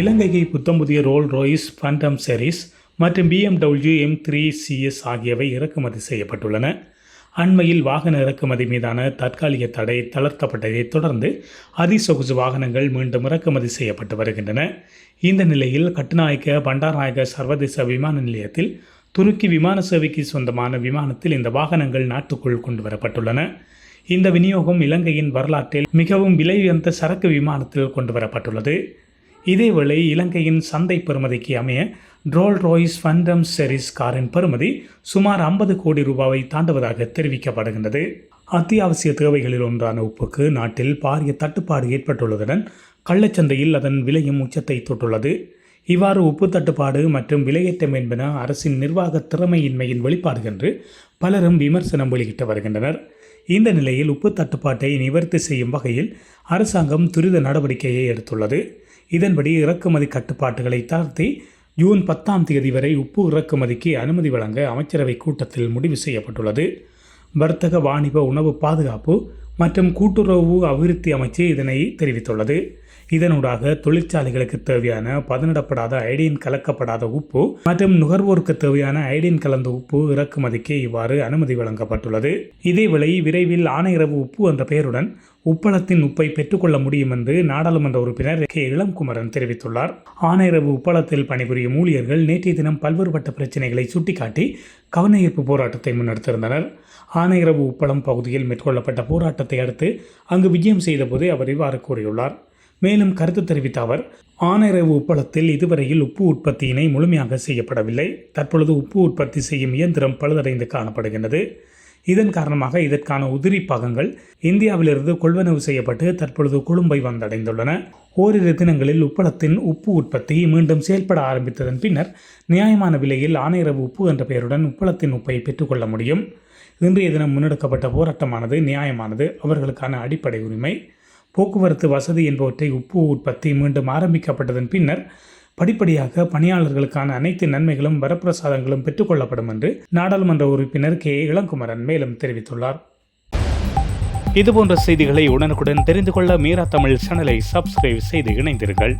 இலங்கைக்கு புத்தம்புதிய Rolls Royce Phantom series மற்றும் பிஎம்டபிள்யூ எம் த்ரீ சிஎஸ் ஆகியவை இறக்குமதி செய்யப்பட்டுள்ளன. அண்மையில் வாகன இறக்குமதி மீதான தற்காலிக தடை தளர்த்தப்பட்டதைத் தொடர்ந்து அதிசொகுசு வாகனங்கள் மீண்டும் இறக்குமதி செய்யப்பட்டு வருகின்றன. இந்த நிலையில் கட்டுநாயக்க பண்டாரநாயக சர்வதேச விமான நிலையத்தில் துருக்கி விமான சேவைக்கு சொந்தமான விமானத்தில் இந்த வாகனங்கள் நாட்டுக்குள் கொண்டு வரப்பட்டுள்ளன. இந்த விநியோகம் இலங்கையின் வரலாற்றில் மிகவும் விலை உயர்ந்த சரக்கு விமானத்தில் கொண்டு வரப்பட்டுள்ளது. இதேவேளை இலங்கையின் சந்தை பெறுமதிக்கு அமைய ட்ரோல் ரோய்ஸ் ஃபண்டம் செரிஸ் காரின் பெறுமதி சுமார் ஐம்பது கோடி ரூபாவை தாண்டுவதாக தெரிவிக்கப்படுகின்றது. அத்தியாவசிய தேவைகளில் ஒன்றான உப்புக்கு நாட்டில் பாரிய தட்டுப்பாடு ஏற்பட்டுள்ளதுடன் கள்ளச்சந்தையில் அதன் விலையும் உச்சத்தை தொட்டுள்ளது. இவ்வாறு உப்பு தட்டுப்பாடு மற்றும் விலையேற்றம் என்பன அரசின் நிர்வாக திறமையின்மையின் வெளிப்பாடு என்று பலரும் விமர்சனம் வெளியிட்டு வருகின்றனர். இந்த நிலையில் உப்பு தட்டுப்பாட்டை நிவர்த்தி செய்யும் வகையில் அரசாங்கம் துரித நடவடிக்கையை எடுத்துள்ளது. இதன்படி இறக்குமதி கட்டுப்பாட்டுகளை தளர்த்தி ஜூன் பத்தாம் தேதி வரை உப்பு இறக்குமதிக்கு அனுமதி வழங்க அமைச்சரவை கூட்டத்தில் முடிவு செய்யப்பட்டுள்ளது. வர்த்தக வாணிப உணவு பாதுகாப்பு மற்றும் கூட்டுறவு அபிவிருத்தி அமைச்சு இதனை தெரிவித்துள்ளது. இதனூடாக தொழிற்சாலைகளுக்கு தேவையான பதனிடப்படாத ஐடியின் கலக்கப்படாத உப்பு மற்றும் நுகர்வோருக்கு தேவையான ஐடியின் கலந்த உப்பு இறக்குமதிக்கு இவ்வாறு அனுமதி வழங்கப்பட்டுள்ளது. இதேவேளை விரைவில் ஆணையரவு உப்பு என்ற பெயருடன் உப்பளத்தின் உப்பை பெற்றுக்கொள்ள முடியும் என்று நாடாளுமன்ற உறுப்பினர் கே. இளம்குமரன் தெரிவித்துள்ளார். ஆணையரவு உப்பளத்தில் பணிபுரியும் ஊழியர்கள் நேற்றைய தினம் பல்வேறுபட்ட பிரச்சினைகளை சுட்டிக்காட்டி கவனஈர்ப்பு போராட்டத்தை முன்னெடுத்திருந்தனர். ஆணையரவு உப்பளம் பகுதியில் மேற்கொள்ளப்பட்ட போராட்டத்தை அடுத்து அங்கு விஜயம் செய்தபோது அவர் இவ்வாறு கூறியுள்ளார். மேலும் கருத்து தெரிவித்த அவர் ஆனைரவு உப்பளத்தில் இதுவரையில் உப்பு உற்பத்தியினை முழுமையாக செய்யப்படவில்லை. தற்பொழுது உப்பு உற்பத்தி செய்யும் இயந்திரம் பழுதடைந்து காணப்படுகின்றது. இதன் காரணமாக இதற்கான உதிரி பாகங்கள் இந்தியாவிலிருந்து கொள்வனவு செய்யப்பட்டு தற்பொழுது கொழும்பை வந்தடைந்துள்ளன. ஓரிரு தினங்களில் உப்பளத்தின் உப்பு உற்பத்தி மீண்டும் செயல்பட ஆரம்பித்ததன் பின்னர் நியாயமான விலையில் ஆணையரவு உப்பு என்ற பெயருடன் உப்பளத்தின் உப்பை பெற்றுக்கொள்ள முடியும். இன்றைய தினம் முன்னெடுக்கப்பட்ட போராட்டமானது நியாயமானது அவர்களுக்கான அடிப்படை உரிமை. போக்குவரத்து வசதி என்பவற்றை உப்பு உற்பத்தி மீண்டும் ஆரம்பிக்கப்பட்டதன் பின்னர் படிப்படியாக பணியாளர்களுக்கான அனைத்து நன்மைகளும் வரப்பிரசாதங்களும் பெற்றுக்கொள்ளப்படும் என்று நாடாளுமன்ற உறுப்பினர் கே. இளங்குமரன் மேலும் தெரிவித்துள்ளார். இதுபோன்ற செய்திகளை உடனுக்குடன் தெரிந்து கொள்ள மீரா தமிழ் சேனலை சப்ஸ்கிரைப் செய்து இணைந்தீர்கள்